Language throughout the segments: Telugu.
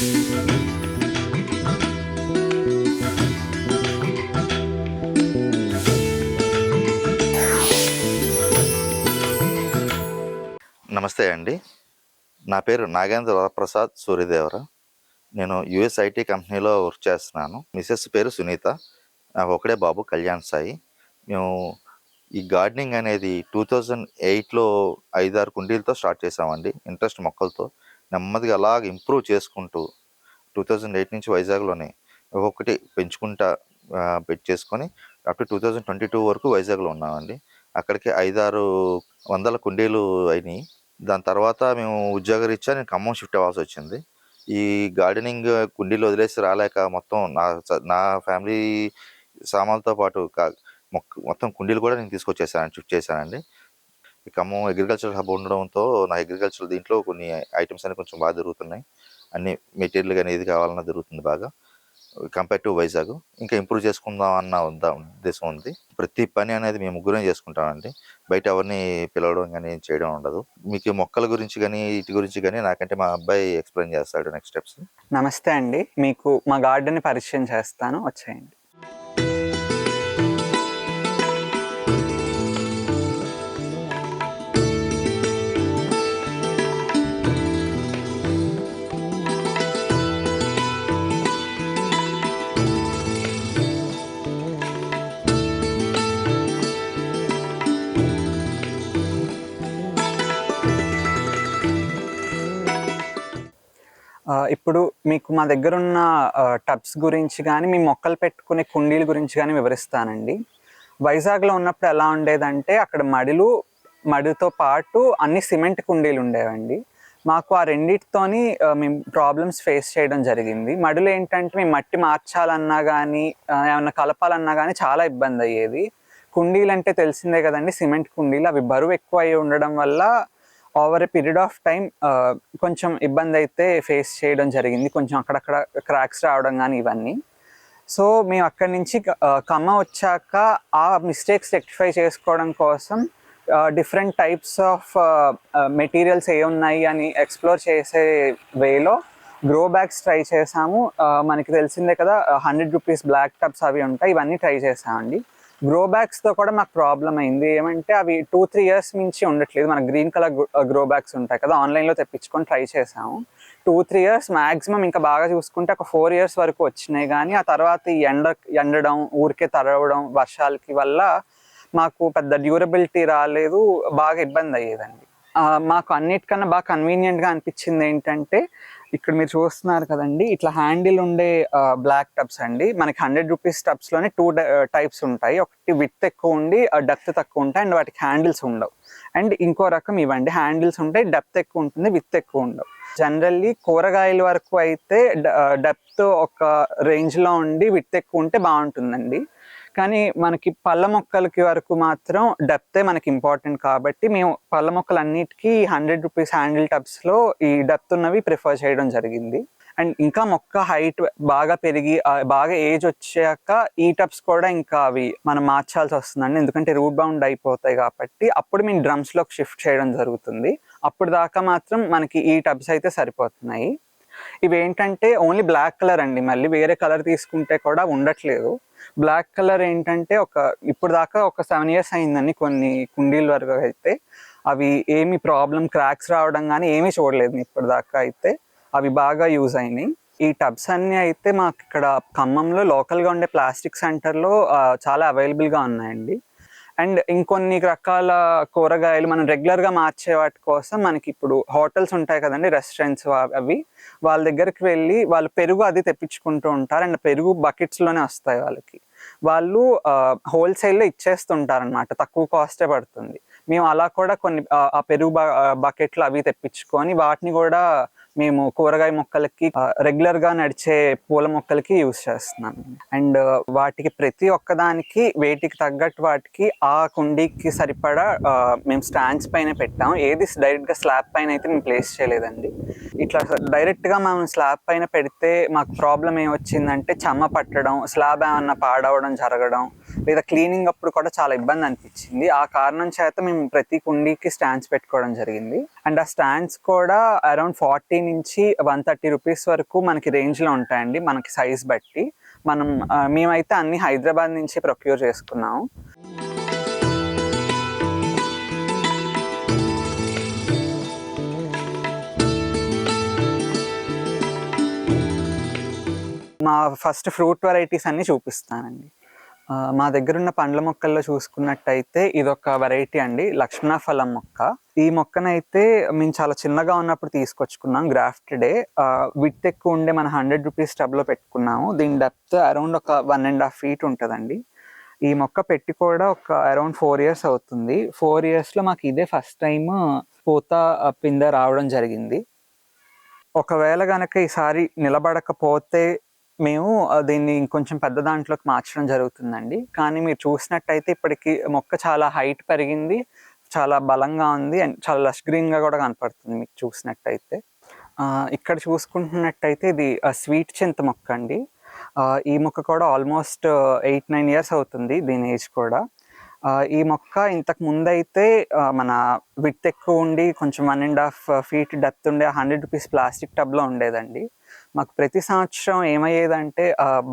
నమస్తే అండి. నా పేరు నాగేంద్ర వరప్రసాద్ సూర్యదేవర. నేను యుఎస్ ఐటీ కంపెనీలో వర్క్ చేస్తున్నాను. మిసెస్ పేరు సునీత. నాకు ఒకడే బాబు కళ్యాణ్ సాయి. మేము ఈ గార్డెనింగ్ అనేది టూ థౌజండ్ ఎయిట్లో ఐదారు కుండీలతో స్టార్ట్ చేసామండి. ఇంట్రెస్ట్ మొక్కలతో. నెమ్మదిగా అలాగ ఇంప్రూవ్ చేసుకుంటూ టూ థౌజండ్ ఎయిట్ నుంచి వైజాగ్లోనే ఒక్కొక్కటి పెంచుకుంటా పెట్టి పెట్ చేసుకొని up to two thousand twenty two వరకు వైజాగ్లో ఉన్నామండి. అక్కడికి ఐదారు వందల కుండీలు అయినాయి. దాని తర్వాత మేము ఉద్యోగరీత్యా నేను ఖమ్మం షిఫ్ట్ అవ్వాల్సి వచ్చింది. ఈ గార్డెనింగ్ కుండీలు వదిలేసి రాలేక మొత్తం నా నా ఫ్యామిలీ సామాన్లతో పాటు మొక్క మొత్తం కుండీలు కూడా నేను తీసుకొచ్చేసాను షిఫ్ట్ చేశానండి. ఖమ్మం అగ్రికల్చర్ హబ్ ఉండడంతో నా అగ్రికల్చర్ దీంట్లో కొన్ని ఐటమ్స్ అనేవి కొంచెం బాగా జరుగుతున్నాయి. అన్ని మెటీరియల్ కానీ ఏది కావాలన్నా దొరుకుతుంది బాగా. కంపేర్ టు వైజాగ్ ఇంకా ఇంప్రూవ్ చేసుకుందాం అన్న ఉద్దేశం ఉంది. ప్రతి పని అనేది మేము ముగ్గురే చేసుకుంటామండి. బయట ఎవరిని పిలవడం కానీ చేయడం ఉండదు. మీకు మొక్కల గురించి కానీ వీటి గురించి కానీ నాకంటే మా అబ్బాయి ఎక్స్ప్లెయిన్ చేస్తాడు నెక్స్ట్ స్టెప్స్ నమస్తే అండి. మీకు మా గార్డెన్ పరిచయం చేస్తాను. వచ్చేయండి. ఇప్పుడు మీకు మా దగ్గర ఉన్న టబ్స్ గురించి కానీ మీ మొక్కలు పెట్టుకునే కుండీల గురించి కానీ వివరిస్తానండి. వైజాగ్లో ఉన్నప్పుడు ఎలా ఉండేదంటే అక్కడ మడిలు మడితో పాటు అన్ని సిమెంట్ కుండీలు ఉండేవండి. మాకు ఆ రెండింటితోని మేము ప్రాబ్లమ్స్ ఫేస్ చేయడం జరిగింది. మడులు ఏంటంటే మేము మట్టి మార్చాలన్నా కానీ ఏమన్నా కలపాలన్నా కానీ చాలా ఇబ్బంది అయ్యేది. కుండీలు అంటే తెలిసిందే కదండి సిమెంట్ కుండీలు అవి బరువు ఎక్కువ అయి ఉండడం వల్ల over a period of time కొంచెం ఇబ్బంది అయితే ఫేస్ చేయడం జరిగింది. కొంచెం అక్కడక్కడ క్రాక్స్ రావడం కానీ ఇవన్నీ. సో మేము అక్కడి నుంచి uh, కమ్మ వచ్చాక ఆ మిస్టేక్స్ రెక్టిఫై చేసుకోవడం కోసం డిఫరెంట్ టైప్స్ ఆఫ్ మెటీరియల్స్ ఏ ఉన్నాయి అని ఎక్స్ప్లోర్ చేసే వేలో గ్రో బ్యాగ్స్ ట్రై చేసాము. Uh, మనకి తెలిసిందే కదా హండ్రెడ్ రూపీస్ బ్లాక్ టబ్స్ అవి ఉంటాయి. ఇవన్నీ ట్రై చేసామండి. గ్రో బ్యాగ్స్తో కూడా మాకు ప్రాబ్లం అయింది. ఏమంటే అవి టూ త్రీ ఇయర్స్ నుంచి ఉండట్లేదు. మన గ్రీన్ కలర్ గ్రో బ్యాగ్స్ ఉంటాయి కదా ఆన్లైన్లో తెప్పించుకొని ట్రై చేసాము టూ త్రీ ఇయర్స్ మాక్సిమం ఇంకా బాగా చూసుకుంటే ఒక ఫోర్ ఇయర్స్ వరకు వచ్చినాయి. కానీ ఆ తర్వాత ఎండ ఎండడం ఊరికే తడవడం వర్షాలకి వల్ల మాకు పెద్ద డ్యూరబిలిటీ రాలేదు బాగా ఇబ్బంది అయ్యేదండి. మాకు అన్నిటికన్నా బాగా కన్వీనియంట్గా అనిపించింది ఏంటంటే ఇక్కడ మీరు చూస్తున్నారు కదండి ఇట్లా హ్యాండిల్ ఉండే బ్లాక్ టబ్స్ అండి. మనకి హండ్రెడ్ రూపీస్ టబ్స్లోనే టూ టైప్స్ ఉంటాయి. ఒకటి విత్ ఎక్కువ ఉండి డెప్త్ తక్కువ ఉంటాయి అండ్ వాటికి హ్యాండిల్స్ ఉండవు. అండ్ ఇంకో రకం ఇవ్వండి హ్యాండిల్స్ ఉంటాయి డెప్త్ ఎక్కువ ఉంటుంది విత్ ఎక్కువ ఉండవు. జనరల్లీ కూరగాయల వరకు అయితే డెప్త్ ఒక రేంజ్లో ఉండి విత్ ఎక్కువ ఉంటే బాగుంటుందండి. కానీ మనకి పళ్ళ మొక్కలకి వరకు మాత్రం డెప్తే మనకి ఇంపార్టెంట్ కాబట్టి మేము పళ్ళ మొక్కలన్నిటికీ హండ్రెడ్ రూపీస్ హ్యాండిల్ టబ్స్లో ఈ డెప్త్ ఉన్నవి ప్రిఫర్ చేయడం జరిగింది. అండ్ ఇంకా మొక్క హైట్ బాగా పెరిగి బాగా ఏజ్ వచ్చాక ఈ టబ్స్ కూడా ఇంకా అవి మనం మార్చాల్సి వస్తుందండి. ఎందుకంటే రూట్ బౌండ్ అయిపోతాయి కాబట్టి అప్పుడు మేము డ్రమ్స్లోకి షిఫ్ట్ చేయడం జరుగుతుంది. అప్పుడు దాకా మాత్రం మనకి ఈ టబ్స్ అయితే సరిపోతున్నాయి. ఇవి ఏంటంటే ఓన్లీ బ్లాక్ కలర్ అండి. మళ్ళీ వేరే కలర్ తీసుకుంటే కూడా ఉండట్లేదు. బ్లాక్ కలర్ ఏంటంటే ఒక ఇప్పుడు దాకా ఒక సెవెన్ ఇయర్స్ అయిందండి కొన్ని కుండీల వరకు అయితే. అవి ఏమి ప్రాబ్లం క్రాక్స్ రావడం కానీ ఏమీ చూడలేదు ఇప్పుడు దాకా అయితే. అవి బాగా యూజ్ అయినాయి. ఈ టబ్స్ అన్నీ అయితే మాకు ఇక్కడ ఖమ్మంలో లోకల్గా ఉండే ప్లాస్టిక్ సెంటర్లో చాలా అవైలబుల్గా ఉన్నాయండి. అండ్ ఇంకొన్ని రకాల కూరగాయలు మనం రెగ్యులర్గా మార్చే వాటి కోసం మనకి ఇప్పుడు హోటల్స్ ఉంటాయి కదండి రెస్టారెంట్స్ అవి. వాళ్ళ దగ్గరికి వెళ్ళి వాళ్ళు పెరుగు అది తెప్పించుకుంటూ ఉంటారు అండ్ పెరుగు బకెట్స్లోనే వస్తాయి వాళ్ళకి. వాళ్ళు హోల్సేల్లో ఇచ్చేస్తుంటారు అనమాట తక్కువ కాస్టే పడుతుంది. మేము అలా కూడా కొన్ని ఆ, ఆ పెరుగు బకెట్లు అవి తెప్పించుకొని వాటిని కూడా మేము కూరగాయ మొక్కలకి రెగ్యులర్గా నడిచే పూల మొక్కలకి యూస్ చేస్తున్నాం. అండ్ వాటికి ప్రతి ఒక్కదానికి వేటికి తగ్గట్టు వాటికి ఆ కుండీకి సరిపడా మేము స్టాండ్స్ పైన పెట్టాం. ఏది డైరెక్ట్గా స్లాబ్ పైన అయితే మేము ప్లేస్ చేయలేదండి. ఇట్లా డైరెక్ట్గా మనం స్లాబ్ పైన పెడితే మాకు ప్రాబ్లం ఏమొచ్చిందంటే చెమ్మ పట్టడం స్లాబ్ ఏమన్నా పాడవడం జరగడం లేదా క్లీనింగ్ అప్పుడు కూడా చాలా ఇబ్బంది అనిపించింది. ఆ కారణం చేత మేము ప్రతి కుండీకి స్టాండ్స్ పెట్టుకోవడం జరిగింది. అండ్ ఆ స్టాండ్స్ కూడా అరౌండ్ ఫార్టీ నుంచి వన్ థర్టీ రూపీస్ వరకు మనకి రేంజ్లో ఉంటాయండి. మనకి సైజ్ బట్టి. మనం మేమైతే అన్ని హైదరాబాద్ నుంచి ప్రొక్యూర్ చేసుకున్నాము. మా ఫస్ట్ ఫ్రూట్ వెరైటీస్ అన్ని చూపిస్తానండి. మా దగ్గర ఉన్న పండ్ల మొక్కల్లో చూసుకున్నట్టయితే ఇది ఒక వెరైటీ అండి లక్ష్మణ ఫలం మొక్క. ఈ మొక్కనైతే మేము చాలా చిన్నగా ఉన్నప్పుడు తీసుకొచ్చుకున్నాం గ్రాఫ్టెడే విత్ ఎక్కువ ఉండే మన హండ్రెడ్ రూపీస్ టబ్లో పెట్టుకున్నాము. దీని డెప్త్ అరౌండ్ ఒక వన్ అండ్ హాఫ్ ఫీట్ ఉంటుందండి. ఈ మొక్క పెట్టి కూడా ఒక అరౌండ్ ఫోర్ ఇయర్స్ అవుతుంది. ఫోర్ ఇయర్స్లో మాకు ఇదే ఫస్ట్ టైం పూత పిందె రావడం జరిగింది. ఒకవేళ కనుక ఈసారి నిలబడకపోతే మేము దీన్ని ఇంకొంచెం పెద్ద దాంట్లోకి మార్చడం జరుగుతుందండి. కానీ మీరు చూసినట్టయితే ఇప్పటికి మొక్క చాలా హైట్ పెరిగింది చాలా బలంగా ఉంది అండ్ చాలా లష్ గ్రీన్గా కూడా కనపడుతుంది మీకు చూసినట్టయితే. ఇక్కడ చూసుకుంటున్నట్టయితే ఇది స్వీట్ చింత మొక్క అండి. ఈ మొక్క కూడా ఆల్మోస్ట్ ఎయిట్ నైన్ ఇయర్స్ అవుతుంది దీని ఏజ్ కూడా. ఈ మొక్క ఇంతకు ముందైతే మన విత్ ఎక్కువ ఉండి కొంచెం one and half feet depth ఉండే హండ్రెడ్ రూపీస్ ప్లాస్టిక్ టబ్లో ఉండేదండి. మాకు ప్రతి సంవత్సరం ఏమయ్యేదంటే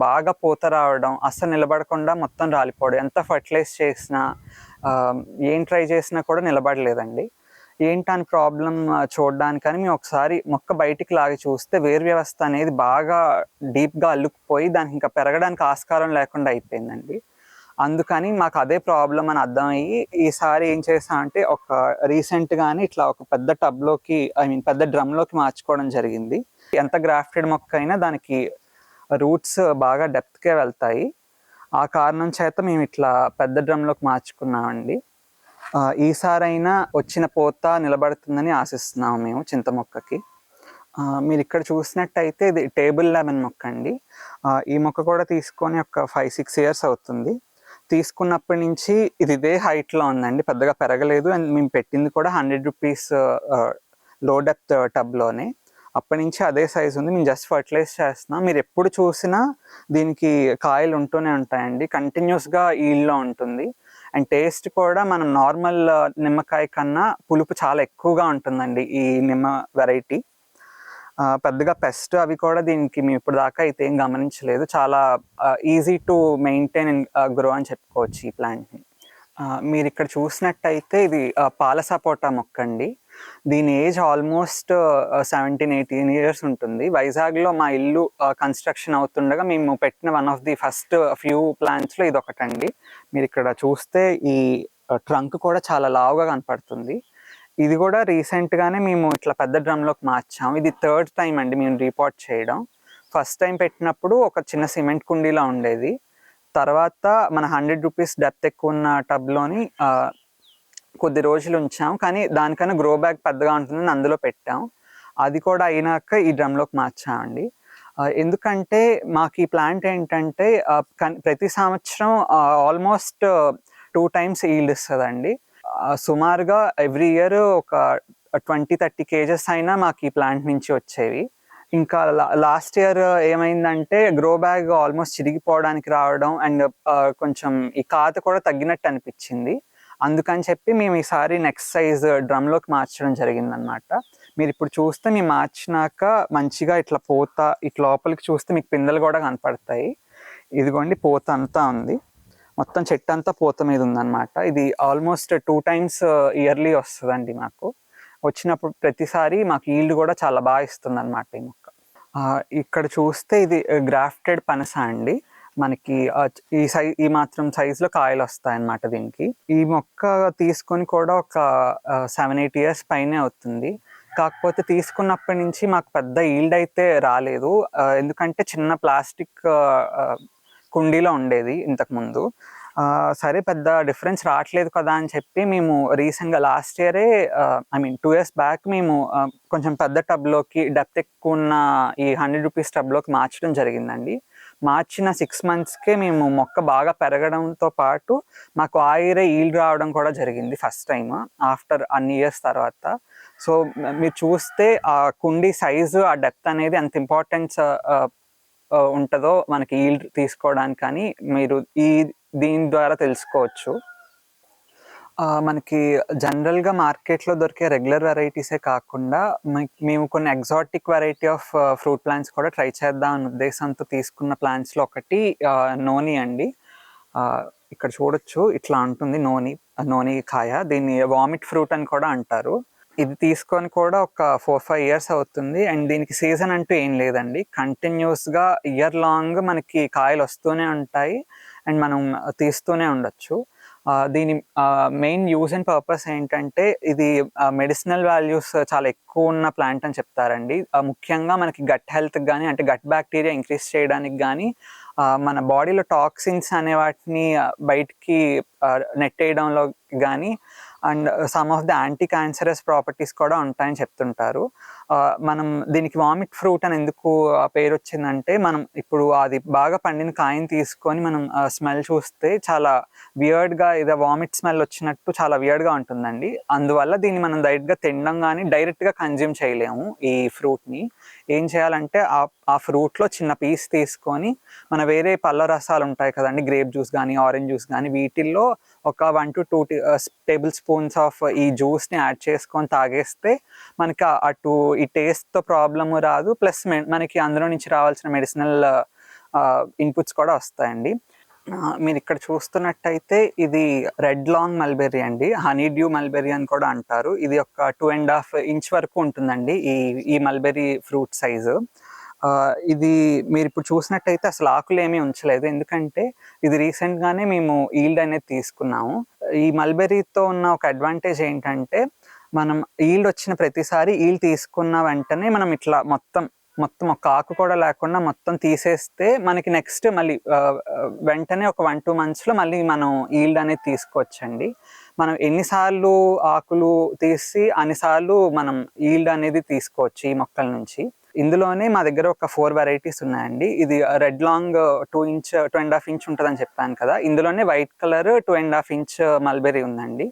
బాగా పూత రావడం అస్సలు నిలబడకుండా మొత్తం రాలిపోవడం. ఎంత ఫర్టిలైజ్ చేసినా ఏం ట్రై చేసినా కూడా నిలబడలేదండి. ఏంటని ప్రాబ్లం చూడడానికని మేము ఒకసారి మొక్క బయటికి లాగి చూస్తే వేరు వ్యవస్థ అనేది బాగా డీప్గా అల్లుకుపోయి దానికి ఇంకా పెరగడానికి ఆస్కారం లేకుండా అయిపోయిందండి. అందుకని మాకు అదే ప్రాబ్లం అని అర్థమయ్యి ఈసారి ఏం చేసా అంటే ఒక రీసెంట్గానే ఇట్లా ఒక పెద్ద టబ్లోకి ఐ మీన్ పెద్ద డ్రమ్లోకి మార్చుకోవడం జరిగింది. ఎంత గ్రాఫ్టెడ్ మొక్క అయినా దానికి రూట్స్ బాగా డెప్త్కే వెళ్తాయి. ఆ కారణం చేత మేము ఇట్లా పెద్ద డ్రమ్లోకి మార్చుకున్నామండి. ఈసారి ఈసారైనా వచ్చిన పోత నిలబడుతుందని ఆశిస్తున్నాము మేము చింత మొక్కకి. మీరు ఇక్కడ చూసినట్టయితే ఇది టేబుల్ లెమన్ మొక్క అండి. ఈ మొక్క కూడా తీసుకొని ఒక ఫైవ్ సిక్స్ ఇయర్స్ అవుతుంది. తీసుకున్నప్పటి నుంచి ఇది ఇదే హైట్లో ఉందండి. పెద్దగా పెరగలేదు. అండ్ మేము పెట్టింది కూడా హండ్రెడ్ రూపీస్లో డెప్త్ టబ్లోనే అప్పటి నుంచి అదే సైజ్ ఉంది. మేము జస్ట్ ఫర్టిలైజ్ చేస్తున్నాం. మీరు ఎప్పుడు చూసినా దీనికి కాయలు ఉంటూనే ఉంటాయండి. కంటిన్యూస్గా ఈల్లో ఉంటుంది. అండ్ టేస్ట్ కూడా మనం నార్మల్ uh, నిమ్మకాయ కన్నా పులుపు చాలా ఎక్కువగా ఉంటుందండి ఈ నిమ్మ వెరైటీ పెద్దగా పెస్ట్ అవి కూడా దీనికి మేము ఇప్పుడు దాకా అయితే ఏం గమనించలేదు. చాలా easy to maintain and grow అని చెప్పుకోవచ్చు ఈ ప్లాంట్ని మీరు ఇక్కడ చూసినట్టయితే ఇది పాల సపోటా మొక్క అండి. దీని age almost seventeen eighteen years ఉంటుంది. వైజాగ్లో మా ఇల్లు కన్స్ట్రక్షన్ అవుతుండగా మేము పెట్టిన one of the first few ప్లాంట్స్లో ఇది ఒకటండి. మీరు ఇక్కడ చూస్తే ఈ ట్రంక్ కూడా చాలా లావుగా కనపడుతుంది. ఇది కూడా రీసెంట్గానే మేము ఇట్లా పెద్ద డ్రమ్లోకి మార్చాం. ఇది థర్డ్ టైం అండి మేము రిపోర్ట్ చేయడం. ఫస్ట్ టైం పెట్టినప్పుడు ఒక చిన్న సిమెంట్ కుండీలా ఉండేది. తర్వాత మన హండ్రెడ్ రూపీస్ డెప్త్ ఎక్కువ ఉన్న టబ్లోని కొద్ది రోజులు ఉంచాం. కానీ దానికన్నా గ్రో బ్యాగ్ పెద్దగా ఉంటుందని అందులో పెట్టాం. అది కూడా అయినాక ఈ డ్రమ్లోకి మార్చామండి. ఎందుకంటే మాకు ఈ ప్లాంట్ ఏంటంటే ప్రతి సంవత్సరం ఆల్మోస్ట్ టూ టైమ్స్ ఈల్డ్ ఇస్తుందండి. సుమారుగా ఎవ్రీ ఇయర్ ఒక ట్వంటీ థర్టీ కేజెస్ అయినా మాకు ఈ ప్లాంట్ నుంచి వచ్చేవి. ఇంకా లాస్ట్ ఇయర్ ఏమైందంటే గ్రో బ్యాగ్ ఆల్మోస్ట్ చిరిగిపోవడానికి రావడం అండ్ కొంచెం ఈ కాత కూడా తగ్గినట్టు అనిపించింది. అందుకని చెప్పి మేము ఈసారి నెక్స్ట్ సైజ్ డ్రమ్లోకి మార్చడం జరిగిందనమాట మీరు ఇప్పుడు చూస్తే మేము మార్చినాక మంచిగా ఇట్లా పోత ఇట్లా లోపలికి చూస్తే మీకు పిందెలు కూడా కనపడతాయి. ఇదిగోండి పోత అంతా ఉంది. మొత్తం చెట్టు అంతా పూత మీద ఉందన్నమాట. ఇది ఆల్మోస్ట్ టూ టైమ్స్ ఇయర్లీ వస్తుందండి మాకు. వచ్చినప్పుడు ప్రతిసారి మాకు ఈల్డ్ కూడా చాలా బాగా ఇస్తుంది అనమాట ఈ మొక్క. ఇక్కడ చూస్తే ఇది uh, గ్రాఫ్టెడ్ పనస అండి. మనకి ఈ సై ఈ మాత్రం సైజులో కాయలు వస్తాయి అన్నమాట దీనికి. ఈ మొక్క తీసుకొని కూడా ఒక సెవెన్ ఎయిట్ ఇయర్స్ పైనే అవుతుంది. కాకపోతే తీసుకున్నప్పటి నుంచి మాకు పెద్ద ఈల్డ్ అయితే రాలేదు. ఎందుకంటే చిన్న ప్లాస్టిక్ కుండీలో ఉండేది ఇంతకుముందు సరే పెద్ద డిఫరెన్స్ రావట్లేదు కదా అని చెప్పి మేము రీసెంట్గా లాస్ట్ ఇయరే I mean two years back మేము కొంచెం పెద్ద టబ్లోకి డెప్త్ ఎక్కువ ఉన్న ఈ హండ్రెడ్ రూపీస్ టబ్లోకి మార్చడం జరిగిందండి. మార్చిన సిక్స్ మంత్స్కే మేము మొక్క బాగా పెరగడంతో పాటు మాకు ఆ ఈల్డ్ రావడం కూడా జరిగింది ఫస్ట్ టైం ఆఫ్టర్ అన్ని ఇయర్స్ తర్వాత. సో మీరు చూస్తే ఆ కుండీ సైజు ఆ డెప్త్ అనేది అంత ఇంపార్టెన్స్ ఉంటుందో మనకి ఈల్డ్ తీసుకోవడానికి కానీ మీరు ఈ దీని ద్వారా తెలుసుకోవచ్చు. మనకి జనరల్గా మార్కెట్లో దొరికే రెగ్యులర్ వెరైటీసే కాకుండా మేము కొన్ని exotic variety of fruit plants కూడా ట్రై చేద్దాం అనే ఉద్దేశంతో తీసుకున్న ప్లాంట్స్లో ఒకటి నోని అండి. ఇక్కడ చూడొచ్చు ఇట్లా ఉంటుంది నోని నోని కాయ. దీన్ని వామిట్ ఫ్రూట్ అని కూడా అంటారు. ఇది తీసుకొని కూడా ఒక ఫోర్ ఫైవ్ ఇయర్స్ అవుతుంది. అండ్ దీనికి సీజన్ అంటూ ఏం లేదండి. కంటిన్యూస్గా ఇయర్ లాంగ్ మనకి కాయలు వస్తూనే ఉంటాయి. అండ్ మనం తీస్తూనే ఉండొచ్చు. దీని మెయిన్ యూజ్ అండ్ పర్పస్ ఏంటంటే ఇది మెడిసినల్ వాల్యూస్ చాలా ఎక్కువ ఉన్న ప్లాంట్ అని చెప్తారండి. ముఖ్యంగా మనకి గట్ హెల్త్ కానీ అంటే గట్ బ్యాక్టీరియా ఇంక్రీజ్ చేయడానికి కానీ మన బాడీలో టాక్సిన్స్ అనే వాటిని బయటికి నెట్టేయడంలో కానీ and some of the anti cancerous properties కూడా ఉంటాయని చెప్తుంటారు. మనం దీనికి వామిట్ ఫ్రూట్ అని ఎందుకు ఆ పేరు వచ్చిందంటే మనం ఇప్పుడు అది బాగా పండిన కాయని తీసుకొని మనం స్మెల్ చూస్తే చాలా వియర్డ్గా ఏదో వామిట్ స్మెల్ వచ్చినట్టు చాలా వియర్డ్గా ఉంటుందండి. అందువల్ల దీన్ని మనం డైరెక్ట్గా తినడం కానీ డైరెక్ట్గా కన్జ్యూమ్ చేయలేము ఈ ఫ్రూట్ని. ఏం చేయాలంటే ఆ ఆ ఫ్రూట్లో చిన్న పీస్ తీసుకొని మన వేరే పళ్ళ రసాలు ఉంటాయి కదండి గ్రేప్ జ్యూస్ కానీ ఆరెంజ్ జ్యూస్ కానీ వీటిల్లో ఒక one to two tablespoons of ఈ జ్యూస్ని యాడ్ చేసుకొని తాగేస్తే మనకి అటు ఈ టేస్ట్తో ప్రాబ్లము రాదు. ప్లస్ మనకి అందులో నుంచి రావాల్సిన మెడిసినల్ ఇన్పుట్స్ కూడా వస్తాయండి. మీరు ఇక్కడ చూస్తున్నట్టయితే ఇది రెడ్ లాంగ్ మల్బెర్రీ అండి. హనీ డ్యూ మల్బెర్రీ అని కూడా అంటారు. ఇది ఒక టూ అండ్ హాఫ్ ఇంచ్ వరకు ఉంటుందండి ఈ ఈ మల్బెర్రీ ఫ్రూట్ సైజు ఇది మీరు ఇప్పుడు చూసినట్టయితే అసలు ఆకులు ఏమీ ఉంచలేదు. ఎందుకంటే ఇది రీసెంట్గానే మేము ఈల్డ్ అనేది తీసుకున్నాము. ఈ మల్బెర్రీతో ఉన్న ఒక అడ్వాంటేజ్ ఏంటంటే మనం ఈల్డ్ వచ్చిన ప్రతిసారి ఈల్డ్ తీసుకున్న వెంటనే మనం ఇట్లా మొత్తం మొత్తం ఒక ఆకు కూడా లేకుండా మొత్తం తీసేస్తే మనకి నెక్స్ట్ మళ్ళీ వెంటనే ఒక వన్ టూ మంత్స్లో మళ్ళీ మనం ఈల్డ్ అనేది తీసుకోవచ్చండి. మనం ఎన్నిసార్లు ఆకులు తీసి అన్నిసార్లు మనం ఈల్డ్ అనేది తీసుకోవచ్చు ఈ మొక్కల నుంచి. ఇందులోనే మా దగ్గర ఒక ఫోర్ వెరైటీస్ ఉన్నాయండి. ఇది red long two inch two and half inch ఉంటుందని చెప్పాను కదా. ఇందులోనే white colour two and half inch mulberry ఉందండి.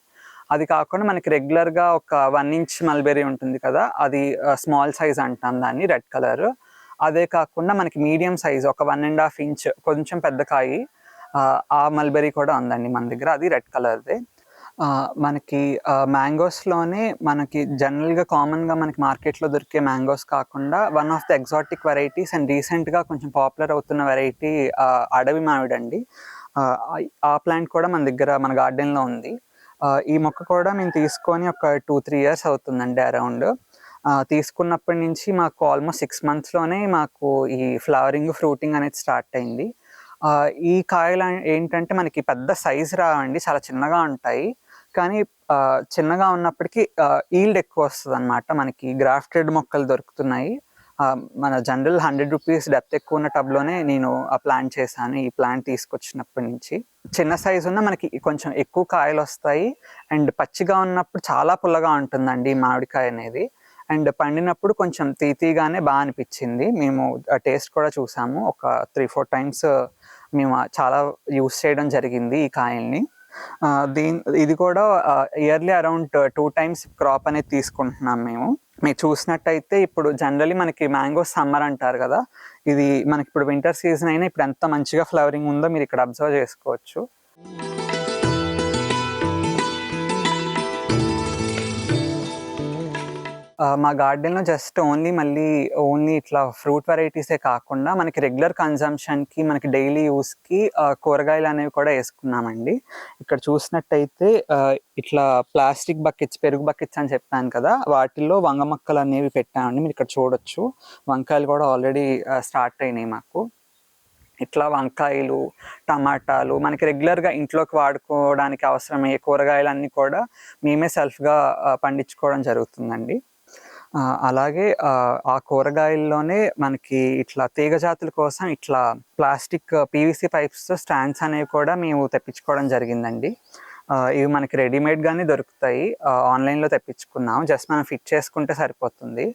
అది కాకుండా మనకి రెగ్యులర్గా ఒక వన్ ఇంచ్ మల్బెరీ ఉంటుంది కదా అది స్మాల్ సైజ్ అంటాం దాన్ని రెడ్ కలర్. అదే కాకుండా మనకి మీడియం సైజ్ ఒక వన్ అండ్ హాఫ్ ఇంచ్ కొంచెం పెద్ద కాయి ఆ, మల్బెర్రీ మల్బెరీ కూడా ఉందండి మన దగ్గర అది రెడ్ కలర్దే. మనకి మ్యాంగోస్లోనే మనకి జనరల్గా కామన్గా మనకి మార్కెట్లో దొరికే మ్యాంగోస్ కాకుండా one of the exotic varieties and రీసెంట్గా కొంచెం పాపులర్ అవుతున్న వెరైటీ అడవి మామిడండి. అండి ఆ, ప్లాంట్ కూడా మన దగ్గర మన గార్డెన్లో ఉంది. ఈ మొక్క కూడా మేము తీసుకొని ఒక టూ త్రీ ఇయర్స్ అవుతుందండి అరౌండ్ తీసుకున్నప్పటి నుంచి మాకు ఆల్మోస్ట్ సిక్స్ మంత్స్లోనే మాకు ఈ ఫ్లవరింగ్ ఫ్రూటింగ్ అనేది స్టార్ట్ అయింది. ఈ కాయలు ఏంటంటే మనకి పెద్ద సైజ్ రావండి చాలా చిన్నగా ఉంటాయి. కానీ చిన్నగా ఉన్నప్పటికీ ఈల్డ్ ఎక్కువ వస్తుంది అనమాట మనకి గ్రాఫ్టెడ్ మొక్కలు దొరుకుతున్నాయి. మన జనరల్ హండ్రెడ్ రూపీస్ డెప్త్ ఎక్కువ ఉన్న టబ్లోనే నేను ఆ ప్లాంట్ చేశాను ఈ ప్లాంట్ తీసుకొచ్చినప్పటి నుంచి. చిన్న సైజు ఉన్న మనకి కొంచెం ఎక్కువ కాయలు వస్తాయి. అండ్ పచ్చిగా ఉన్నప్పుడు చాలా పుల్లగా ఉంటుందండి మామిడికాయ అనేది. అండ్ పండినప్పుడు కొంచెం తీతీగానే బాగా అనిపించింది. మేము టేస్ట్ కూడా చూసాము. ఒక త్రీ ఫోర్ టైమ్స్ మేము చాలా యూస్ చేయడం జరిగింది ఈ కాయల్ని. దీని ఇది కూడా yearly around two times crop అనేది తీసుకుంటున్నాం మేము. మీరు చూసినట్టయితే ఇప్పుడు జనరలీ మనకి మ్యాంగో సమ్మర్ అంటారు కదా ఇది మనకి ఇప్పుడు వింటర్ సీజన్ అయినా ఇప్పుడు ఎంత మంచిగా ఫ్లవరింగ్ ఉందో మీరు ఇక్కడ అబ్జర్వ్ చేసుకోవచ్చు. మా గార్డెన్లో జస్ట్ ఓన్లీ మళ్ళీ ఓన్లీ ఇట్లా ఫ్రూట్ వెరైటీసే కాకుండా మనకి రెగ్యులర్ కన్జంప్షన్కి మనకి డైలీ యూస్కి కూరగాయలు అనేవి కూడా వేసుకున్నామండి. ఇక్కడ చూసినట్టయితే ఇట్లా ప్లాస్టిక్ బకెట్స్ పెరుగు బకెట్స్ అని చెప్పాను కదా వాటిల్లో వంగ మొక్కలు అనేవి పెట్టామండి. మీరు ఇక్కడ చూడొచ్చు. వంకాయలు కూడా ఆల్రెడీ స్టార్ట్ అయినాయి మాకు. ఇట్లా వంకాయలు టమాటాలు మనకి రెగ్యులర్గా ఇంట్లోకి వాడుకోవడానికి అవసరమయ్యే కూరగాయలన్నీ కూడా మేమే సెల్ఫ్గా పండించుకోవడం జరుగుతుందండి. అలాగే ఆ, కూరగాయల్లోనే మనకి ఇట్లా తీగ జాతుల కోసం ఇట్లా ప్లాస్టిక్ పీవీసీ పైప్స్తో స్టాండ్స్ అనేవి కూడా మేము తెప్పించుకోవడం జరిగిందండి. ఇవి మనకి రెడీమేడ్గానే దొరుకుతాయి. ఆన్లైన్లో తెప్పించుకున్నాం. జస్ట్ మనం ఫిట్ చేసుకుంటే సరిపోతుంది.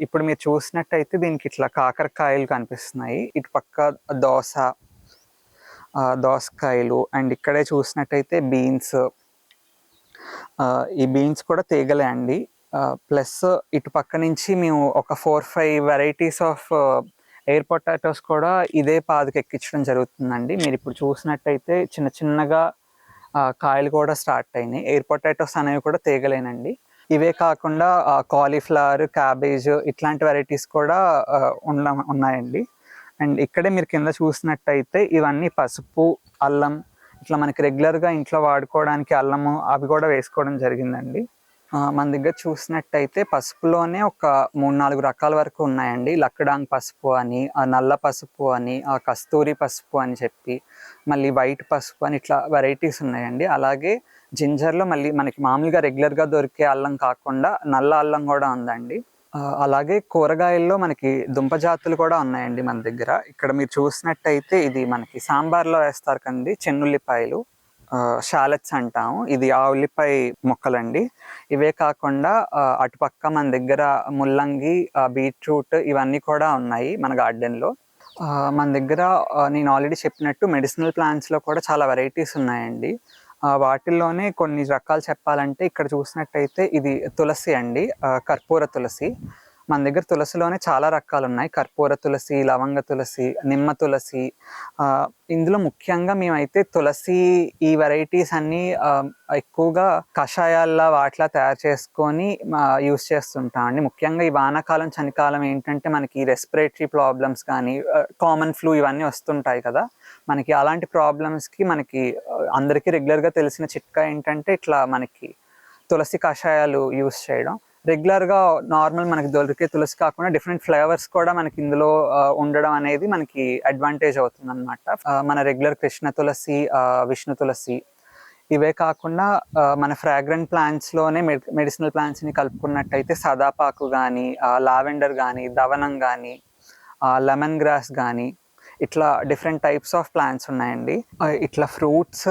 ఇప్పుడు మీరు చూసినట్టయితే దీనికి ఇట్లా కాకరకాయలు కనిపిస్తున్నాయి. ఇటు పక్క దోస దోసకాయలు అండ్ ఇక్కడే చూసినట్టయితే బీన్స్. ఈ బీన్స్ కూడా తీగలే అండి. ప్లస్ ఇటు పక్క నుంచి మేము ఒక four five varieties of air potatoes కూడా ఇదే పాదకి ఎక్కించడం జరుగుతుందండి. మీరు ఇప్పుడు చూసినట్టయితే చిన్న చిన్నగా కాయలు కూడా స్టార్ట్ అయినాయి. ఎయిర్ పొటాటోస్ అనేవి కూడా తీగలేనండి. ఇవే కాకుండా కాలీఫ్లవర్ క్యాబేజ్ ఇట్లాంటి వెరైటీస్ కూడా ఉండ ఉన్నాయండి. అండ్ ఇక్కడే మీరు కింద చూసినట్టయితే ఇవన్నీ పసుపు అల్లం ఇట్లా మనకి రెగ్యులర్గా ఇంట్లో వాడుకోవడానికి అల్లము అవి కూడా వేసుకోవడం జరిగిందండి. మన దగ్గర చూసినట్టయితే పసుపులోనే ఒక మూడు నాలుగు రకాల వరకు ఉన్నాయండి. లక్కడాంగ్ పసుపు అని ఆ నల్ల పసుపు అని ఆ కస్తూరి పసుపు అని చెప్పి మళ్ళీ వైట్ పసుపు అని ఇట్లా వెరైటీస్ ఉన్నాయండి. అలాగే జింజర్లో మళ్ళీ మనకి మామూలుగా రెగ్యులర్గా దొరికే అల్లం కాకుండా నల్ల అల్లం కూడా ఉందండి. అలాగే కూరగాయల్లో మనకి దుంప జాతులు కూడా ఉన్నాయండి మన దగ్గర. ఇక్కడ మీరు చూసినట్టయితే ఇది మనకి సాంబార్లో వేస్తారు కండి చెన్నుల్లిపాయలు. షాలెట్స్ అంటాము ఇది ఆ ఉల్లిపాయ మొక్కలండి. ఇవే కాకుండా అటుపక్క మన దగ్గర ముల్లంగి బీట్రూట్ ఇవన్నీ కూడా ఉన్నాయి మన గార్డెన్లో. మన దగ్గర నేను ఆల్రెడీ చెప్పినట్టు మెడిసినల్ ప్లాంట్స్లో కూడా చాలా వెరైటీస్ ఉన్నాయండి. వాటిల్లోనే కొన్ని రకాలు చెప్పాలంటే ఇక్కడ చూసినట్టయితే ఇది తులసి అండి. కర్పూర తులసి. మన దగ్గర తులసిలోనే చాలా రకాలు ఉన్నాయి కర్పూర తులసి లవంగ తులసి నిమ్మ తులసి. ఇందులో ముఖ్యంగా మేమైతే తులసి ఈ వెరైటీస్ అన్నీ ఎక్కువగా కషాయాల్లా వాటిలా తయారు చేసుకొని యూస్ చేస్తుంటాం అండి. ముఖ్యంగా ఈ వానాకాలం చలికాలం ఏంటంటే మనకి రెస్పిరేటరీ ప్రాబ్లమ్స్ కానీ కామన్ ఫ్లూ ఇవన్నీ వస్తుంటాయి కదా. మనకి అలాంటి ప్రాబ్లమ్స్కి మనకి అందరికీ రెగ్యులర్గా తెలిసిన చిట్కా ఏంటంటే ఇట్లా మనకి తులసి కషాయాలు యూస్ చేయడం. రెగ్యులర్గా నార్మల్ మనకి దొరికే తులసి కాకుండా డిఫరెంట్ ఫ్లేవర్స్ కూడా మనకి ఇందులో ఉండడం అనేది మనకి అడ్వాంటేజ్ అవుతుంది అనమాట మన రెగ్యులర్ కృష్ణ తులసి విష్ణు తులసి ఇవే కాకుండా మన ఫ్రాగ్రెంట్ ప్లాంట్స్లోనే మెడిసినల్ ప్లాంట్స్ని కలుపుకున్నట్టయితే సదాపాకు కానీ లావెండర్ కానీ దవనం కానీ లెమన్ గ్రాస్ కానీ ఇట్లా డిఫరెంట్ టైప్స్ ఆఫ్ ప్లాంట్స్ ఉన్నాయండి. ఇట్లా ఫ్రూట్స్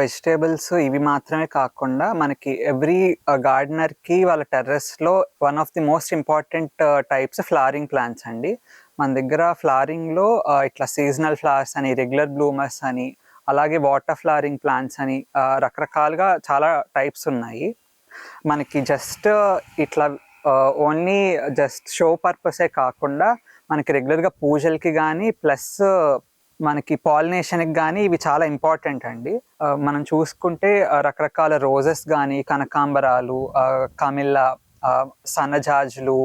వెజిటేబుల్స్ ఇవి మాత్రమే కాకుండా మనకి ఎవ్రీ గార్డెనర్కి వాళ్ళ టెర్రస్లో one of the most important types flowering plants అండి. మన దగ్గర ఫ్లవరింగ్లో ఇట్లా సీజనల్ ఫ్లవర్స్ అని రెగ్యులర్ బ్లూమర్స్ అని అలాగే వాటర్ ఫ్లవరింగ్ ప్లాంట్స్ అని రకరకాలుగా చాలా టైప్స్ ఉన్నాయి. మనకి జస్ట్ ఇట్లా ఓన్లీ జస్ట్ షో పర్పసే కాకుండా మనకి రెగ్యులర్గా పూజలకి కానీ ప్లస్ మనకి పాలినేషన్కి కానీ ఇవి చాలా ఇంపార్టెంట్ అండి. మనం చూసుకుంటే రకరకాల రోజెస్ కానీ కనకాంబరాలు ఆ, కమిల్లా సన్నజాజులు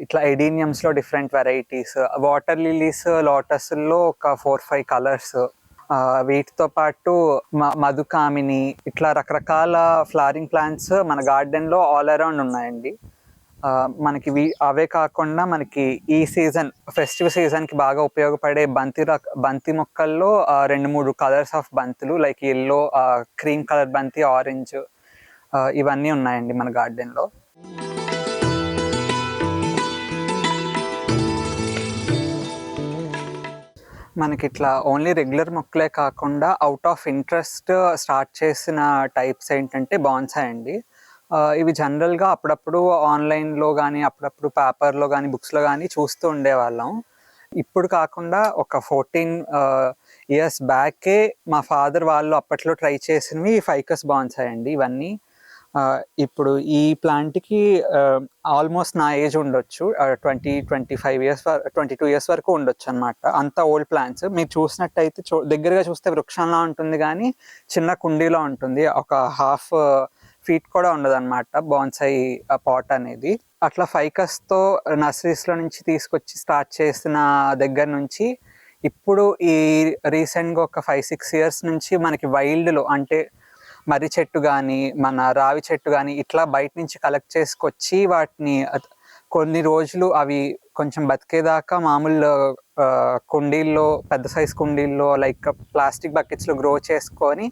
ఇట్లా ఎడీనియమ్స్లో డిఫరెంట్ వెరైటీస్ వాటర్ లిలీస్ లోటస్లో ఒక ఫోర్ ఫైవ్ కలర్స్ వీటితో పాటు మ- మధుకామిని ఇట్లా రకరకాల ఫ్లవరింగ్ ప్లాంట్స్ మన గార్డెన్లో ఆల్ అరౌండ్ ఉన్నాయండి. మనకి అవే కాకుండా మనకి ఈ సీజన్ ఫెస్టివ్ సీజన్కి బాగా ఉపయోగపడే బంతి రక బంతి మొక్కల్లో రెండు మూడు కలర్స్ ఆఫ్ బంతులు లైక్ ఎల్లో క్రీమ్ కలర్ బంతి ఆరెంజ్ ఇవన్నీ ఉన్నాయండి మన గార్డెన్లో. మనకి ఇట్లా ఓన్లీ రెగ్యులర్ మొక్కలే కాకుండా అవుట్ ఆఫ్ ఇంట్రెస్ట్ స్టార్ట్ చేసిన టైప్స్ ఏంటంటే బాన్సాయ్ అండి ఇవి జనరల్గా అప్పుడప్పుడు ఆన్లైన్లో కానీ అప్పుడప్పుడు పేపర్లో కానీ బుక్స్లో కానీ చూస్తూ ఉండేవాళ్ళం. ఇప్పుడు కాకుండా ఒక ఫోర్టీన్ ఇయర్స్ బ్యాకే మా ఫాదర్ వాళ్ళు అప్పట్లో ట్రై చేసినవి ఫైకస్ బాన్సాయ్ అండి ఇవన్నీ. ఇప్పుడు ఈ ప్లాంట్కి ఆల్మోస్ట్ నా ఏజ్ ఉండొచ్చు. Twenty twenty five years twenty two years వరకు ఉండొచ్చు అనమాట అంత ఓల్డ్ ప్లాంట్స్. మీరు చూసినట్టయితే చూ దగ్గరగా చూస్తే వృక్షంలా ఉంటుంది కానీ చిన్న కుండీలో ఉంటుంది. ఒక హాఫ్ ఫీట్ కూడా ఉండదు అనమాట బాన్సై పాట్ అనేది. అట్లా ఫైకస్తో నర్సరీస్లో నుంచి తీసుకొచ్చి స్టార్ట్ చేసిన దగ్గర నుంచి ఇప్పుడు ఈ రీసెంట్గా ఒక ఫైవ్ సిక్స్ ఇయర్స్ నుంచి మనకి వైల్డ్లో అంటే మర్రి చెట్టు కానీ మన రావి చెట్టు కానీ ఇట్లా బయట నుంచి కలెక్ట్ చేసుకొచ్చి వాటిని కొన్ని రోజులు అవి కొంచెం బతికేదాకా మామూలు కుండీల్లో పెద్ద సైజ్ కుండీల్లో లైక్ ప్లాస్టిక్ బకెట్స్లో గ్రో చేసుకొని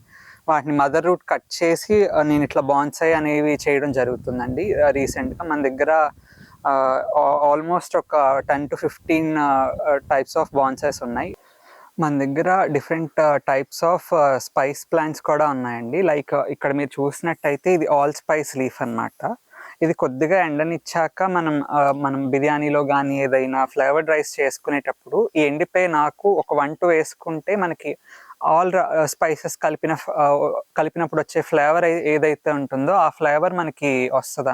వాటిని మదర్ రూట్ కట్ చేసి నేను ఇట్లా బాన్సై అనేవి చేయడం జరుగుతుందండి రీసెంట్గా మన దగ్గర ఆల్మోస్ట్ ఒక ten to fifteen types of bonsais ఉన్నాయి. మన దగ్గర different types of spice plants కూడా ఉన్నాయండి. లైక్ ఇక్కడ మీరు చూసినట్టయితే ఇది ఆల్ స్పైస్ లీఫ్ అన్నమాట. ఇది కొద్దిగా ఎండనిచ్చాక మనం మనం బిర్యానీలో కానీ ఏదైనా ఫ్లేవర్డ్ రైస్ చేసుకునేటప్పుడు ఈ ఎండిపోయి నాకు ఒక వన్ టూ వేసుకుంటే మనకి ఆల్ స్పైసెస్ కలిపిన కలిపినప్పుడు వచ్చే ఫ్లేవర్ ఏదైతే ఉంటుందో ఆ ఫ్లేవర్ మనకి వస్తుంది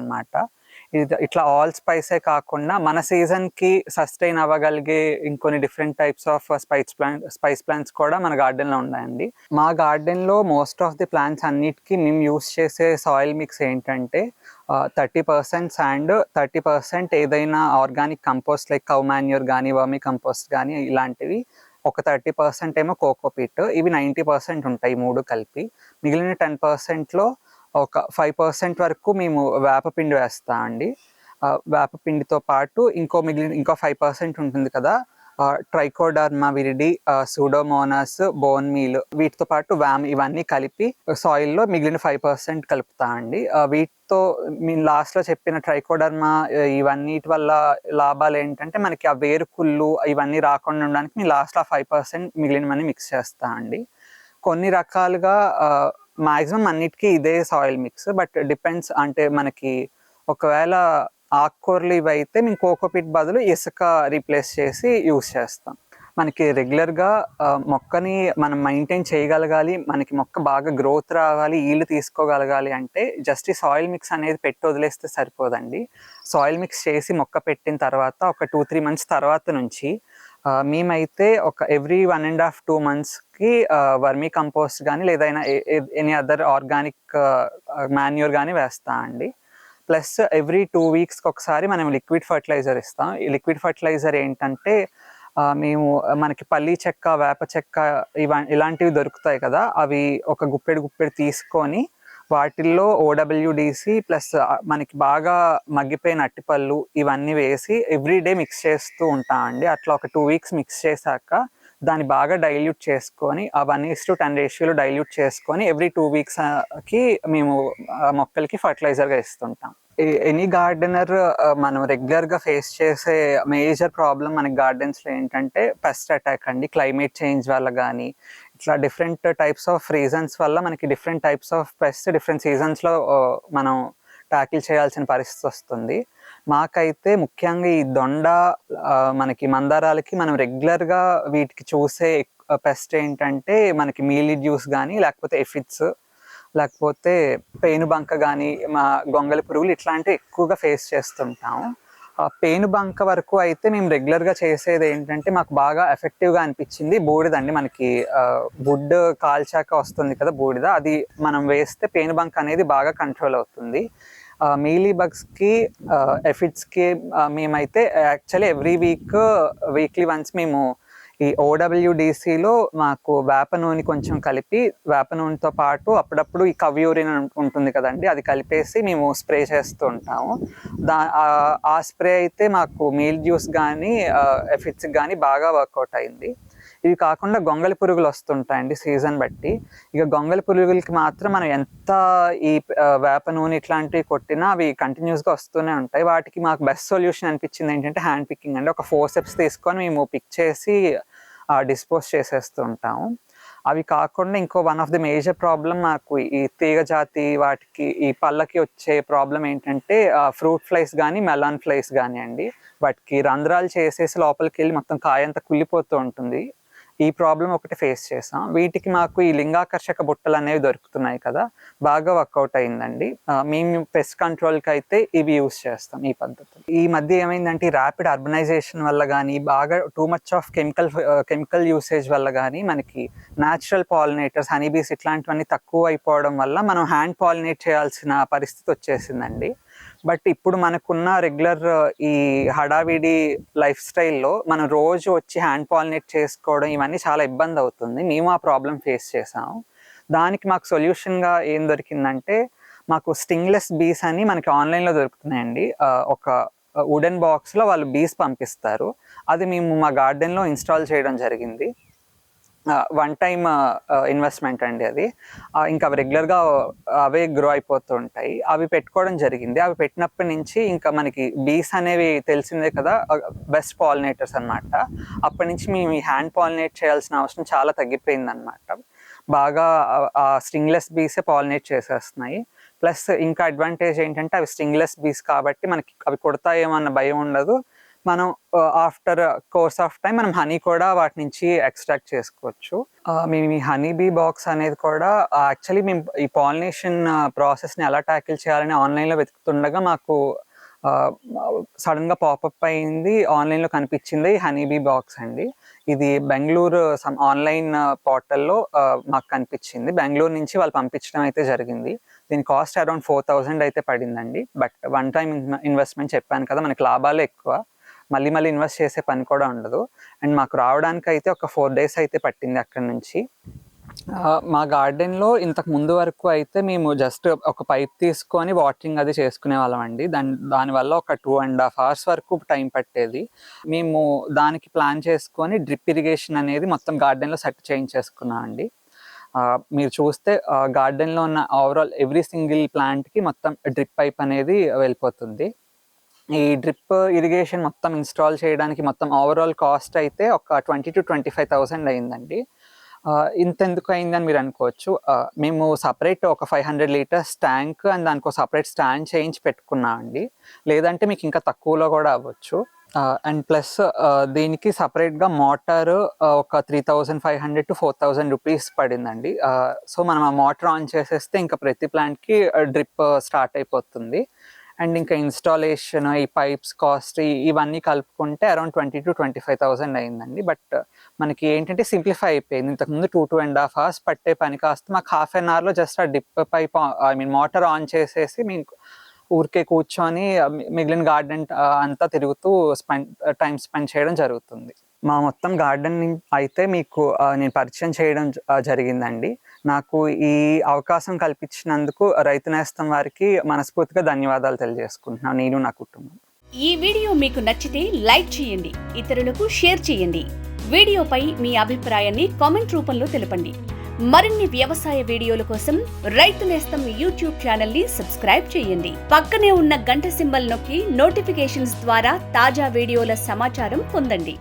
ఇది ఇట్లా ఆల్ స్పైసే కాకుండా మన సీజన్కి సస్టైన్ అవ్వగలిగే ఇంకొన్ని different types of spice plant spice plants కూడా మన గార్డెన్లో ఉన్నాయండి. మా గార్డెన్లో మోస్ట్ ఆఫ్ ది ప్లాంట్స్ అన్నిటికీ మేము యూస్ చేసే సాయిల్ మిక్స్ ఏంటంటే thirty percent sand thirty percent ఏదైనా organic compost like cow manure కానీ వర్మీ కంపోస్ట్ కానీ ఇలాంటివి ఒక థర్టీ పర్సెంట్ ఏమో కోకో పీట్ ఇవి నైంటీ పర్సెంట్ ఉంటాయి మూడు కలిపి. మిగిలిన టెన్ పర్సెంట్లో ఒక ఫైవ్ పర్సెంట్ వరకు మేము వేపపిండి వేస్తాం అండి. వేపపిండితో పాటు ఇంకో మిగిలిన ఇంకో ఫైవ్ పర్సెంట్ ఉంటుంది కదా trichoderma viride pseudomonas bone meal వీటితో పాటు వ్యామ్ ఇవన్నీ కలిపి సాయిల్లో మిగిలిన ఫైవ్ పర్సెంట్ కలుపుతా అండి. వీటితో మీ లాస్ట్లో చెప్పిన ట్రైకోడర్మా ఇవన్నిటి వల్ల లాభాలు ఏంటంటే మనకి ఆ వేరుకుళ్ళు ఇవన్నీ రాకుండా ఉండడానికి మీ లాస్ట్లో ఫైవ్ పర్సెంట్ మిగిలినవన్నీ మిక్స్ చేస్తా అండి. కొన్ని రకాలుగా మాక్సిమం అన్నిటికీ ఇదే సాయిల్ మిక్స్ బట్ డిపెండ్స్ అంటే మనకి ఒకవేళ ఆకుకూరలు ఇవి అయితే మేము కోకోపిట్ బదులు ఇసుక రీప్లేస్ చేసి యూస్ చేస్తాం మనకి రెగ్యులర్గా మొక్కని మనం మెయింటైన్ చేయగలగాలి మనకి మొక్క బాగా గ్రోత్ రావాలి ఈళ్ళు తీసుకోగలగాలి అంటే జస్ట్ ఈ సాయిల్ మిక్స్ అనేది పెట్టి వదిలేస్తే సరిపోదండి. సాయిల్ మిక్స్ చేసి మొక్క పెట్టిన తర్వాత ఒక టూ త్రీ మంత్స్ తర్వాత నుంచి మేమైతే ఒక every one and half two మంత్స్కి వర్మీ కంపోస్ట్ కానీ లేదా ఎనీ అదర్ ఆర్గానిక్ మాన్యూర్ కానీ వేస్తా అండి ప్లస్ ఎవ్రీ టూ వీక్స్కి ఒకసారి మనం లిక్విడ్ ఫర్టిలైజర్ ఇస్తాం. ఈ లిక్విడ్ ఫర్టిలైజర్ ఏంటంటే మేము మనకి పల్లి చెక్క వేప చెక్క ఇవ ఇలాంటివి దొరుకుతాయి కదా అవి ఒక గుప్పెడు గుప్పెడు తీసుకొని వాటిల్లో ఓడబ్ల్యూడిసి ప్లస్ మనకి బాగా మగ్గిపోయిన అట్టిపళ్ళు ఇవన్నీ వేసి ఎవ్రీ డే మిక్స్ చేస్తూ ఉంటాం అండి. అట్లా ఒక టూ వీక్స్ మిక్స్ చేశాక దాన్ని బాగా డైల్యూట్ చేసుకొని uh, ఆ వన్ ఇస్ టు టెన్ రేషియోలో డైల్యూట్ చేసుకొని ఎవ్రీ టూ వీక్స్కి మేము మొక్కలకి ఫర్టిలైజర్గా ఇస్తుంటాం. ఎనీ గార్డెనర్ uh, మనం రెగ్యులర్గా ఫేస్ చేసే మేజర్ ప్రాబ్లం మన గార్డెన్స్లో ఏంటంటే పెస్ట్ అటాక్ అండి. క్లైమేట్ చేంజ్ వల్ల కానీ ఇట్లా డిఫరెంట్ టైప్స్ ఆఫ్ రీజన్స్ వల్ల మనకి different types of pest different సీజన్స్లో మనం ట్యాకిల్ చేయాల్సిన పరిస్థితి వస్తుంది. మాకైతే ముఖ్యంగా ఈ దొండ మనకి మందారాలకి మనం రెగ్యులర్గా వీటికి చూసే పెస్ట్ ఏంటంటే మనకి మీలీ జ్యూస్ కానీ లేకపోతే ఎఫిడ్స్ లేకపోతే పేనుబంక కానీ మా గొంగలి పురుగులు ఇట్లాంటివి ఎక్కువగా ఫేస్ చేస్తుంటాం. పేనుబంక వరకు అయితే మేము రెగ్యులర్గా చేసేది ఏంటంటే మాకు బాగా ఎఫెక్టివ్గా అనిపించింది బూడిదండి మనకి వుడ్ కాల్చాక వస్తుంది కదా బూడిద అది మనం వేస్తే పేనుబంక అనేది బాగా కంట్రోల్ అవుతుంది. మెయిలీ బగ్స్కి ఎఫిట్స్కి మేమైతే actually every week weekly once మేము ఈ ఓడబ్ల్యూడిసిలో మాకు వేప నూనె కొంచెం కలిపి వేప నూనెతో పాటు అప్పుడప్పుడు ఈ కవ్యూరిన్ ఉంటుంది కదండి అది కలిపేసి మేము స్ప్రే చేస్తూ ఉంటాము. దా ఆ- స్ప్రే అయితే మాకు మీల్ జ్యూస్ కానీ ఎఫిట్స్ కానీ బాగా వర్కౌట్ అయింది. ఇవి కాకుండా గొంగలి పురుగులు వస్తుంటాయండి సీజన్ బట్టి. ఇక గొంగలి పురుగులకి మాత్రం మనం ఎంత ఈ వేప నూనె ఇట్లాంటివి కొట్టినా అవి కంటిన్యూస్గా వస్తూనే ఉంటాయి. వాటికి మాకు బెస్ట్ సొల్యూషన్ అనిపించింది ఏంటంటే హ్యాండ్ పికింగ్ అండి. ఒక ఫోర్ స్టెప్స్ తీసుకొని మేము పిక్ చేసి డిస్పోజ్ చేసేస్తూ ఉంటాము. అవి కాకుండా ఇంకో one of the major problem మాకు ఈ తీగ జాతి వాటికి ఈ పళ్ళకి వచ్చే ప్రాబ్లం ఏంటంటే ఫ్రూట్ ఫ్లైస్ కానీ మెలాన్ ఫ్లైస్ కానీ అండి. వాటికి రంధ్రాలు చేసేసి లోపలికి వెళ్ళి మొత్తం కాయంతా కుళ్ళిపోతూ ఉంటుంది. ఈ ప్రాబ్లం ఒకటి ఫేస్ చేసాం వీటికి మాకు ఈ లింగాకర్షక బుట్టలు అనేవి దొరుకుతున్నాయి కదా బాగా వర్కౌట్ అయిందండి. మేము పెస్ట్ కంట్రోల్కి అయితే ఇవి యూస్ చేస్తాం ఈ పద్ధతి ఈ మధ్య ఏమైందంటే ర్యాపిడ్ అర్బనైజేషన్ వల్ల కానీ బాగా too much of chemical chemical usage వల్ల కానీ మనకి న్యాచురల్ పాలినేటర్స్ హనీబీస్ ఇట్లాంటివన్నీ తక్కువ అయిపోవడం వల్ల మనం హ్యాండ్ పాలినేట్ చేయాల్సిన పరిస్థితి వచ్చేసిందండి. బట్ ఇప్పుడు మనకున్న రెగ్యులర్ ఈ హడావిడి లైఫ్ స్టైల్లో మనం రోజు వచ్చి హ్యాండ్ పాలినేట్ చేసుకోవడం ఇవన్నీ చాలా ఇబ్బంది అవుతుంది. మేము ఆ ప్రాబ్లం ఫేస్ చేసాము దానికి మాకు సొల్యూషన్గా ఏం దొరికిందంటే మాకు స్టింగ్లెస్ బీస్ అని మనకి ఆన్లైన్లో దొరుకుతున్నాయండి. ఒక వుడెన్ బాక్స్లో వాళ్ళు బీస్ పంపిస్తారు. అది మేము మా గార్డెన్లో ఇన్స్టాల్ చేయడం జరిగింది. వన్ టైమ్ ఇన్వెస్ట్మెంట్ అండి అది. ఇంకా అవి రెగ్యులర్గా అవే గ్రో అయిపోతూ ఉంటాయి అవి పెట్టుకోవడం జరిగింది. అవి పెట్టినప్పటి నుంచి ఇంకా మనకి బీస్ అనేవి తెలిసిందే కదా బెస్ట్ పాలినేటర్స్ అన్నమాట. అప్పటి నుంచి మేము ఈ హ్యాండ్ పాలినేట్ చేయాల్సిన అవసరం చాలా తగ్గిపోయింది అనమాట బాగా ఆ- ఆ స్ట్రింగ్లెస్ బీసే పాలినేట్ చేసేస్తున్నాయి. ప్లస్ ఇంకా అడ్వాంటేజ్ ఏంటంటే అవి స్ట్రింగ్లెస్ బీస్ కాబట్టి మనకి అవి కొడతాయేమో అన్న భయం ఉండదు. మనం ఆఫ్టర్ కోర్స్ ఆఫ్ టైం మనం హనీ కూడా వాటి నుంచి ఎక్స్ట్రాక్ట్ చేసుకోవచ్చు. మేము ఈ హనీ బీ బాక్స్ అనేది కూడా యాక్చువల్లీ మేము ఈ పాలినేషన్ ప్రాసెస్ని ఎలా ట్యాకిల్ చేయాలని ఆన్లైన్లో వెతుకుతుండగా మాకు సడన్గా పాపప్ అయింది. ఆన్లైన్లో కనిపించింది హనీబీ బాక్స్ అండి. ఇది బెంగళూరు సమ్ ఆన్లైన్ పోర్టల్లో మాకు కనిపించింది. బెంగళూరు నుంచి వాళ్ళు పంపించడం అయితే జరిగింది. దీని కాస్ట్ అరౌండ్ ఫోర్ థౌజండ్ అయితే పడిందండి. బట్ వన్ టైం ఇన్వెస్ట్మెంట్ చెప్పాను కదా మనకి లాభాలు ఎక్కువ. మళ్ళీ మళ్ళీ ఇన్వెస్ట్ చేసే పని కూడా ఉండదు. అండ్ మాకు రావడానికి అయితే ఒక ఫోర్ డేస్ అయితే పట్టింది అక్కడ నుంచి. మా గార్డెన్లో ఇంతకు ముందు వరకు అయితే మేము జస్ట్ ఒక పైప్ తీసుకొని వాటరింగ్ అది చేసుకునే వాళ్ళం అండి. దాని దానివల్ల ఒక టూ అండ్ హాఫ్ అవర్స్ వరకు టైం పట్టేది. మేము దానికి ప్లాన్ చేసుకొని డ్రిప్ ఇరిగేషన్ అనేది మొత్తం గార్డెన్లో సెట్ చేయించేసుకున్నాం అండి. మీరు చూస్తే గార్డెన్లో ఉన్న ఓవరాల్ ఎవ్రీ సింగిల్ ప్లాంట్కి మొత్తం డ్రిప్ పైప్ అనేది వెళ్ళిపోతుంది. ఈ డ్రిప్ ఇరిగేషన్ మొత్తం ఇన్స్టాల్ చేయడానికి మొత్తం ఓవరాల్ కాస్ట్ అయితే ఒక twenty to twenty five thousand అయిందండి ఇంతెందుకు ఇంత ఎందుకు అయిందని మీరు అనుకోవచ్చు. మేము సపరేట్ ఒక five hundred litres tank and దానికి ఒక సపరేట్ స్టాండ్ చేయించి పెట్టుకున్నాం అండి. లేదంటే మీకు ఇంకా తక్కువలో కూడా అవ్వచ్చు. అండ్ ప్లస్ దీనికి సపరేట్గా మోటార్ ఒక three thousand five hundred to four thousand rupees పడిందండి. సో మనం ఆ మోటార్ ఆన్ చేసేస్తే ఇంకా ప్రతి ప్లాంట్కి డ్రిప్ స్టార్ట్ అయిపోతుంది. అండ్ ఇంకా ఇన్స్టాలేషన్ ఈ పైప్స్ కాస్ట్ ఇవన్నీ కలుపుకుంటే around twenty to twenty five thousand అయిందండి. బట్ మనకి ఏంటంటే సింప్లిఫై అయిపోయింది. ఇంతకుముందు two two and half hours పట్టే పని కాస్త మాకు హాఫ్ అన్ అవర్లో జస్ట్ ఆ dip pipe I mean motor on చేసేసి మీకు ఊరికే కూర్చొని మిగిలిన గార్డెన్ అంతా తిరుగుతూ స్పెండ్ టైం స్పెండ్ చేయడం జరుగుతుంది. మా మొత్తం గార్డెన్ అయితే మీకు నేను పరిచయం చేయడం జరిగిందండి. నాకు ఈ అవకాశం కల్పించినందుకు రైతు నేస్తం వారికి మనస్ఫూర్తిగా ధన్యవాదాలు తెలియజేసుకుంటున్నాను. నేను నా కుటుంబం. ఈ వీడియో మీకు నచ్చితే లైక్ చేయండి ఇతరులకు షేర్ చేయండి. వీడియోపై మీ అభిప్రాయాన్ని కామెంట్ రూపంలో తెలపండి. మరిన్ని వ్యవసాయ వీడియోల కోసం రైతు నేస్తం యూట్యూబ్ ఛానల్ని సబ్స్క్రైబ్ చేయండి. పక్కనే ఉన్న గంట సింబల్ నొక్కి నోటిఫికేషన్స్ ద్వారా తాజా వీడియోల సమాచారం పొందండి.